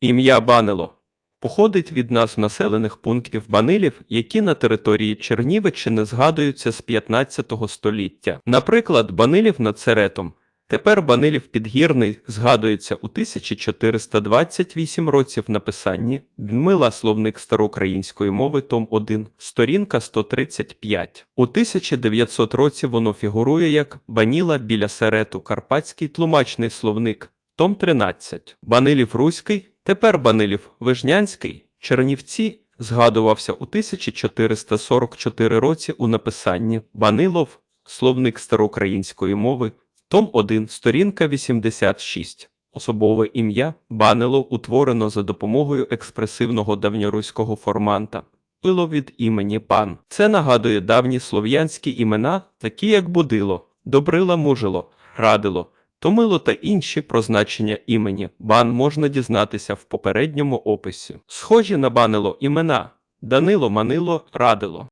Ім'я Банило походить від назв населених пунктів Банилів, які на території Чернівеччини згадуються з 15 століття. Наприклад, Банилів над Серетом. Тепер Банилів Підгірний згадується у 1428 році в написанні Дмила Словник староукраїнської мови, том 1, сторінка 135. У 1900 році воно фігурує як Баніла біля Серету, Карпатський тлумачний словник, том 13. Банилів Руський, тепер Банилів Вижнянський, Чернівці, згадувався у 1444 році у написанні Банилов, словник староукраїнської мови, том 1, сторінка 86. Особове ім'я Банило утворено за допомогою експресивного давньоруського форманта. Пило від імені пан. Це нагадує давні слов'янські імена, такі як Будило, Добрила Мужило, Радило, Томило та інші про значення імені бан можна дізнатися в попередньому описі. Схожі на банило імена Данило, Манило, Радило.